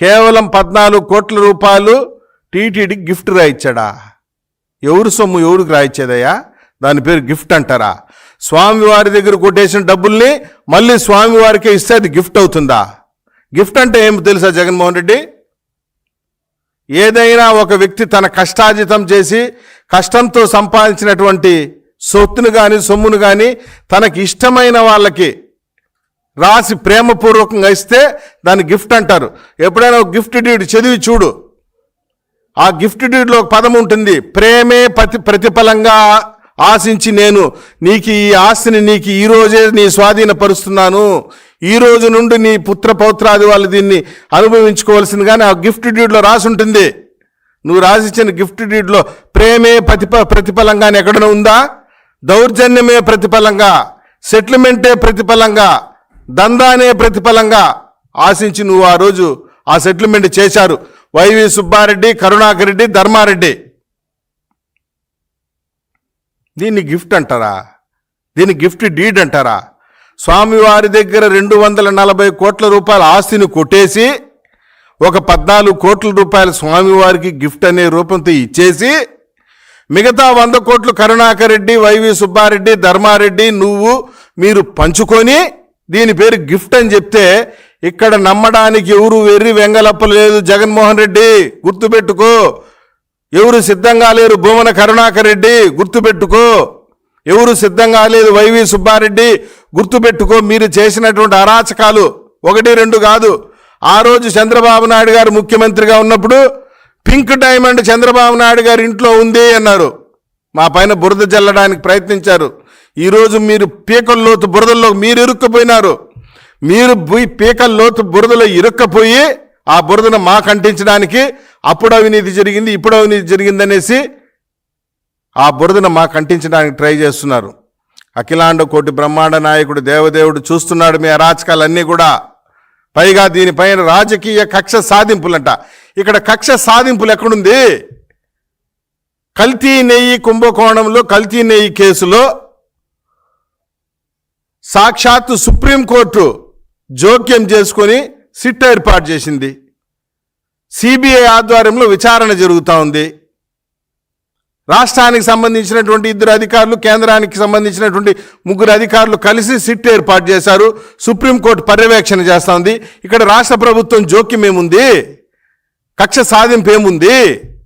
కేవలం పద్నాలుగు కోట్ల రూపాయలు టీటీడీ గిఫ్ట్ రాయిచ్చాడా? ఎవరు సొమ్ము ఎవరికి రాయిచ్చేదయ్యా? దాని పేరు గిఫ్ట్ అంటారా? స్వామివారి దగ్గర కొట్టేసిన డబ్బుల్ని మళ్ళీ స్వామివారికే ఇస్తే అది గిఫ్ట్ అవుతుందా? గిఫ్ట్ అంటే ఏమి తెలుసా జగన్మోహన్ రెడ్డి? ఏదైనా ఒక వ్యక్తి తన కష్టార్జితం చేసి కష్టంతో సంపాదించినటువంటి సొత్తును కానీ సొమ్మును కానీ తనకి ఇష్టమైన వాళ్ళకి రాసి ప్రేమపూర్వకంగా ఇస్తే దాన్ని గిఫ్ట్ అంటారు. ఎప్పుడైనా ఒక గిఫ్ట్ డీడ్ చదివి చూడు. ఆ గిఫ్ట్ డీడ్లో ఒక పదం ఉంటుంది. ప్రేమే ప్రతి ప్రతిఫలంగా ఆశించి నేను నీకు ఈ ఆస్తిని నీకు ఈ రోజే నీ స్వాధీనపరుస్తున్నాను. ఈ రోజు నుండి నీ పుత్ర పౌత్రాది వాళ్ళు దీన్ని అనుభవించుకోవాల్సింది కానీ ఆ గిఫ్ట్ డీడ్లో రాసి ఉంటుంది. నువ్వు రాసిచ్చిన గిఫ్ట్ డీడ్లో ప్రేమే ప్రతిప ప్రతిఫలంగా అని ఎక్కడైనా ఉందా? దౌర్జన్యమే ప్రతిఫలంగా సెటిల్మెంటే ప్రతిఫలంగా దందానే ప్రతిఫలంగా ఆశించి నువ్వు ఆ రోజు ఆ సెటిల్మెంట్ చేశారు. Y V Subba Reddy Karunakar Reddy Dharma Reddy. దీన్ని గిఫ్ట్ అంటారా? దీన్ని గిఫ్ట్ డీడ్ అంటారా? స్వామివారి దగ్గర రెండు వందల నలభై కోట్ల రూపాయల ఆస్తిని కొట్టేసి ఒక పద్నాలుగు కోట్ల రూపాయల స్వామివారికి గిఫ్ట్ అనే రూపంతో ఇచ్చేసి మిగతా వంద కోట్లు కరుణాకర్ రెడ్డి వైవి సుబ్బారెడ్డి ధర్మారెడ్డి నువ్వు మీరు పంచుకొని దీని పేరు గిఫ్ట్ అని చెప్తే ఇక్కడ నమ్మడానికి ఎవరు వెర్రి వెంగలప్ప లేదు. జగన్మోహన్ రెడ్డి గుర్తుపెట్టుకో. ఎవరు సిద్ధంగా లేరు భూమన కరుణాకర్ రెడ్డి గుర్తుపెట్టుకో. ఎవరు సిద్ధంగా లేదు వైవి సుబ్బారెడ్డి గుర్తుపెట్టుకో. మీరు చేసినటువంటి అరాచకాలు ఒకటి రెండు కాదు. ఆ రోజు చంద్రబాబు నాయుడు గారు ముఖ్యమంత్రిగా ఉన్నప్పుడు పింక్ డైమండ్ చంద్రబాబు నాయుడు గారి ఇంట్లో ఉంది అన్నారు. మా పైన బురద చల్లడానికి ప్రయత్నించారు. ఈరోజు మీరు పీకల్లోతు బురదల్లో మీరు ఇరుక్కుపోయినారు. మీరు పోయి పీకల్లోతు బురదలో ఇరుక్కపోయి ఆ బురదను మాకు అంటించడానికి అప్పుడు అవినీతి జరిగింది ఇప్పుడు అవినీతి జరిగిందనేసి ఆ బురదను మాకు అంటించడానికి ట్రై చేస్తున్నారు. అఖిలాండ కోటి బ్రహ్మాండ నాయకుడు దేవదేవుడు చూస్తున్నాడు మీ అరాచకాలన్నీ కూడా. పైగా దీనిపైన రాజకీయ కక్ష సాధింపులంట. ఇక్కడ కక్ష సాధింపులు ఎక్కడుంది? కల్తీ నెయ్యి కుంభకోణంలో కల్తీ నెయ్యి కేసులో సాక్షాత్తు సుప్రీంకోర్టు జోక్యం చేసుకొని సిట్ ఏర్పాటు చేసింది. సిబిఐ ఆధ్వర్యంలో విచారణ జరుగుతూ ఉంది. రాష్ట్రానికి సంబంధించినటువంటి ఇద్దరు అధికారులు కేంద్రానికి సంబంధించినటువంటి ముగ్గురు అధికారులు కలిసి సిట్ ఏర్పాటు చేశారు. సుప్రీంకోర్టు పర్యవేక్షణ చేస్తోంది ఇక్కడ రాష్ట్ర ప్రభుత్వం జోక్యం ఏముంది? కక్ష సాధింపు ఏముంది?